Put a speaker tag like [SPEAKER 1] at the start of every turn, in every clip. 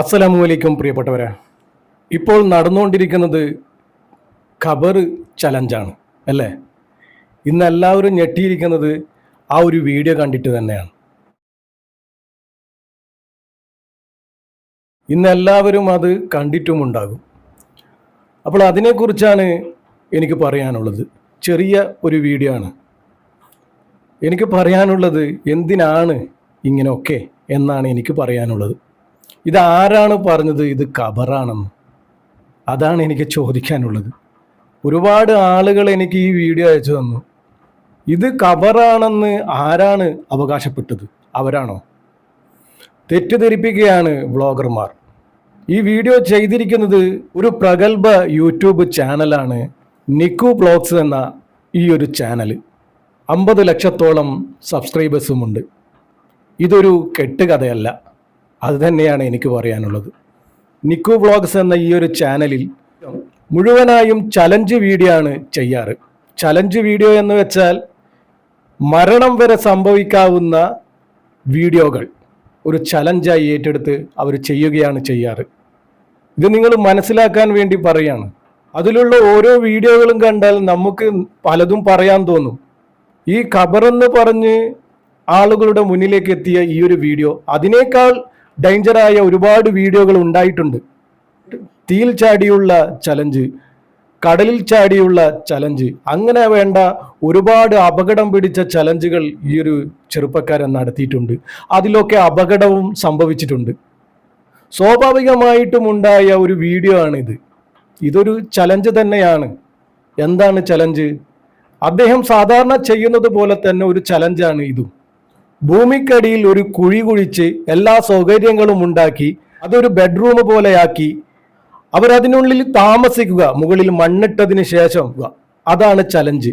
[SPEAKER 1] അസ്സലാമു അലൈക്കും പ്രിയപ്പെട്ടവരെ. ഇപ്പോൾ നടന്നുകൊണ്ടിരിക്കുന്നത് ഖബർ ചലഞ്ചാണ് അല്ലേ? ഇന്ന് എല്ലാവരും ഞെട്ടിയിരിക്കുന്നത് ആ ഒരു വീഡിയോ കണ്ടിട്ട് തന്നെയാണ്. ഇന്ന് എല്ലാവരും അത് കണ്ടിട്ടുമുണ്ടാകും അപ്പോൾ അതിനെക്കുറിച്ചാണ് എനിക്ക് പറയാനുള്ളത്. ചെറിയ ഒരു വീഡിയോ ആണ്. എനിക്ക് പറയാനുള്ളത് എന്തിനാണ് ഇങ്ങനെയൊക്കെ എന്നാണ് എനിക്ക് പറയാനുള്ളത്. ഇത് ആരാണ് പറഞ്ഞത്? ഇത് ഖബറാണെന്ന്. അതാണ് എനിക്ക് ചോദിക്കാനുള്ളത്. ഒരുപാട് ആളുകൾ എനിക്ക് ഈ വീഡിയോ അയച്ചു തന്നു. ഇത് ഖബറാണെന്ന് ആരാണ് അവകാശപ്പെട്ടത്? അവരാണോ? തെറ്റിദ്ധരിപ്പിക്കുകയാണ് വ്ളോഗർമാർ. ഈ വീഡിയോ ചെയ്തിരിക്കുന്നത് ഒരു പ്രഗത്ഭ യൂട്യൂബ് ചാനലാണ് നിക്കു ബ്ലോഗ്സ് എന്ന ഈ ഒരു ചാനൽ അമ്പത് ലക്ഷത്തോളം സബ്സ്ക്രൈബേഴ്സുമുണ്ട്. ഇതൊരു കെട്ടുകഥയല്ല. അത് തന്നെയാണ് എനിക്ക് പറയാനുള്ളത്. നിക്കു വ്ളോഗ്സ് എന്ന ഈ ഒരു ചാനലിൽ മുഴുവനായും ചലഞ്ച് വീഡിയോ ആണ് ചെയ്യാറ്. ചലഞ്ച് വീഡിയോ എന്ന് വെച്ചാൽ മരണം വരെ സംഭവിക്കാവുന്ന വീഡിയോകൾ ഒരു ചലഞ്ചായി ഏറ്റെടുത്ത് അവർ ചെയ്യുകയാണ് ചെയ്യാറ്. ഇത് നിങ്ങൾ മനസ്സിലാക്കാൻ വേണ്ടി പറയാണ്. അതിലുള്ള ഓരോ വീഡിയോകളും കണ്ടാൽ നമുക്ക് പലതും പറയാൻ തോന്നും. ഈ ഖബറെന്ന് പറഞ്ഞ് ആളുകളുടെ മുന്നിലേക്ക് എത്തിയ ഈ ഒരു വീഡിയോ അതിനേക്കാൾ ഡേഞ്ചറായ ഒരുപാട് വീഡിയോകൾ ഉണ്ടായിട്ടുണ്ട്. തീൽ ചാടിയുള്ള ചലഞ്ച് കടലിൽ ചാടിയുള്ള ചലഞ്ച് അങ്ങനെ വേണ്ട ഒരുപാട് അപകടം പിടിച്ച ചലഞ്ചുകൾ ഈ ഒരു ചെറുപ്പക്കാരൻ നടത്തിയിട്ടുണ്ട്. അതിലൊക്കെ അപകടവും സംഭവിച്ചിട്ടുണ്ട്. സ്വാഭാവികമായിട്ടും ഉണ്ടായ ഒരു വീഡിയോ ആണിത്. ഇതൊരു ചലഞ്ച് തന്നെയാണ്. എന്താണ് ചലഞ്ച്? അദ്ദേഹം സാധാരണ ചെയ്യുന്നത് പോലെ തന്നെ ഒരു ചലഞ്ചാണ് ഇതും. ഭൂമിക്കടിയിൽ ഒരു കുഴി കുഴിച്ച് എല്ലാ സൗകര്യങ്ങളും ഉണ്ടാക്കി അതൊരു ബെഡ്റൂം പോലെയാക്കി. അവരതിനുള്ളിൽ താമസിക്കുക മുകളിൽ മണ്ണിട്ടതിന് ശേഷം അതാണ് ചലഞ്ച്.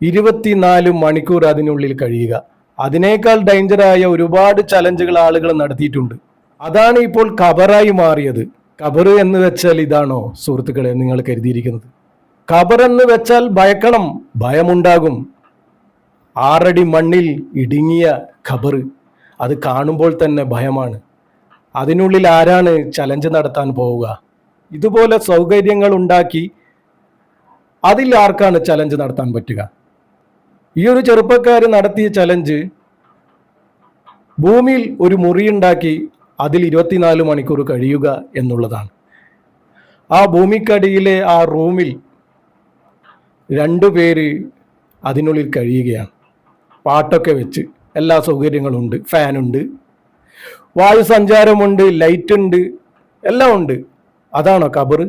[SPEAKER 1] ഇരുപത്തിനാല് മണിക്കൂർ അതിനുള്ളിൽ കഴിയുക. അതിനേക്കാൾ ഡേഞ്ചറായ ഒരുപാട് ചലഞ്ചുകൾ ആളുകൾ നടത്തിയിട്ടുണ്ട്. അതാണ് ഇപ്പോൾ ഖബറായി മാറിയത്. ഖബർ എന്ന് വെച്ചാൽ ഇതാണോ സുഹൃത്തുക്കളെ നിങ്ങൾ കരുതിയിരിക്കുന്നത്? ഖബർ എന്ന് വെച്ചാൽ ഭയക്കണം ഭയമുണ്ടാകും. ആറടി മണ്ണിൽ ഇടുങ്ങിയ ഖബർ അത് കാണുമ്പോൾ തന്നെ ഭയമാണ്. അതിനുള്ളിൽ ആരാണ് ചലഞ്ച് നടത്താൻ പോവുക? ഇതുപോലെ സൗകര്യങ്ങൾ ഉണ്ടാക്കി അതിൽ ആർക്കാണ് ചലഞ്ച് നടത്താൻ പറ്റുക? ഈ ഒരു ചെറുപ്പക്കാർ നടത്തിയ ചലഞ്ച് ഭൂമിയിൽ ഒരു മുറിയുണ്ടാക്കി അതിൽ ഇരുപത്തിനാല് മണിക്കൂർ കഴിയുക എന്നുള്ളതാണ്. ആ ഭൂമിക്കടിയിലെ ആ റൂമിൽ രണ്ടു പേര് അതിനുള്ളിൽ കഴിയുകയാണ്. പാട്ടൊക്കെ വെച്ച് എല്ലാ സൗകര്യങ്ങളും ഉണ്ട് ഫാനുണ്ട്. വായു സഞ്ചാരമുണ്ട് ലൈറ്റ് ഉണ്ട് എല്ലാം ഉണ്ട്. അതാണോ കബർ?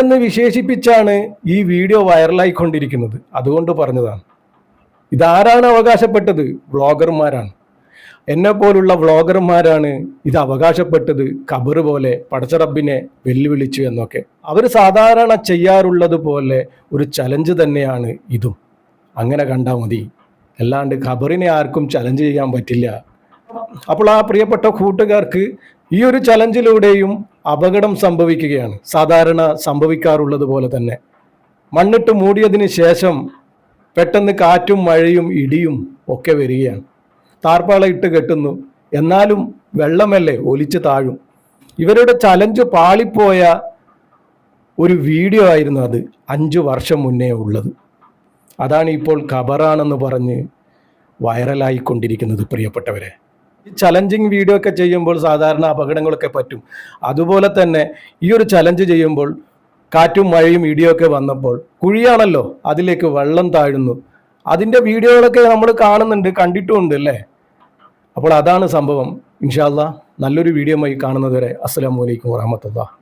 [SPEAKER 1] എന്ന് വിശേഷിപ്പിച്ചാണ് ഈ വീഡിയോ വൈറലായിക്കൊണ്ടിരിക്കുന്നത്. അതുകൊണ്ട് പറഞ്ഞതാണ്. ഇതാരാണ് അവകാശപ്പെട്ടത്? വ്ളോഗർമാരാണ്. എന്നെ പോലുള്ള വ്ളോഗർമാരാണ് ഇത് അവകാശപ്പെട്ടത് കബർ പോലെ പടച്ചറബിനെ വെല്ലുവിളിച്ചു എന്നൊക്കെ. അവർ സാധാരണ ചെയ്യാറുള്ളത് പോലെ ഒരു ചലഞ്ച് തന്നെയാണ് ഇതും. അങ്ങനെ കണ്ടാൽ മതി. അല്ലാണ്ട് ഖബറിനെ ആർക്കും ചലഞ്ച് ചെയ്യാൻ പറ്റില്ല. അപ്പോൾ ആ പ്രിയപ്പെട്ട കൂട്ടുകാർക്ക് ഈ ഒരു ചലഞ്ചിലൂടെയും അപകടം സംഭവിക്കുകയാണ്. സാധാരണ സംഭവിക്കാറുള്ളത് പോലെ തന്നെ. മണ്ണിട്ട് മൂടിയതിന് ശേഷം പെട്ടെന്ന് കാറ്റും മഴയും ഇടിയും ഒക്കെ വരികയാണ്. താർപ്പാള ഇട്ട് കെട്ടുന്നു. എന്നാലും വെള്ളമല്ലേ ഒലിച്ച് താഴും. ഇവരുടെ ചലഞ്ച് പാളിപ്പോയ ഒരു വീഡിയോ ആയിരുന്നു അത്. അഞ്ചു വർഷം മുന്നേ ഉള്ളത്. അതാണ് ഇപ്പോൾ ഖബറാണെന്ന് പറഞ്ഞ് വൈറലായിക്കൊണ്ടിരിക്കുന്നത് പ്രിയപ്പെട്ടവരെ. ഈ ചലഞ്ചിങ് വീഡിയോ ഒക്കെ ചെയ്യുമ്പോൾ സാധാരണ അപകടങ്ങളൊക്കെ പറ്റും. അതുപോലെ തന്നെ ഈ ഒരു ചലഞ്ച് ചെയ്യുമ്പോൾ കാറ്റും മഴയും ഇടിയൊക്കെ വന്നപ്പോൾ കുഴിയാണല്ലോ അതിലേക്ക് വെള്ളം താഴുന്നു. അതിന്റെ വീഡിയോകളൊക്കെ നമ്മൾ കാണുന്നുണ്ട് കണ്ടിട്ടുമുണ്ട് അല്ലേ? അപ്പോൾ അതാണ് സംഭവം. ഇൻഷാല്ല നല്ലൊരു വീഡിയോ ആയി കാണുന്നതുവരെ അസ്സാം വലൈക്കും വാഹമത്തല്ല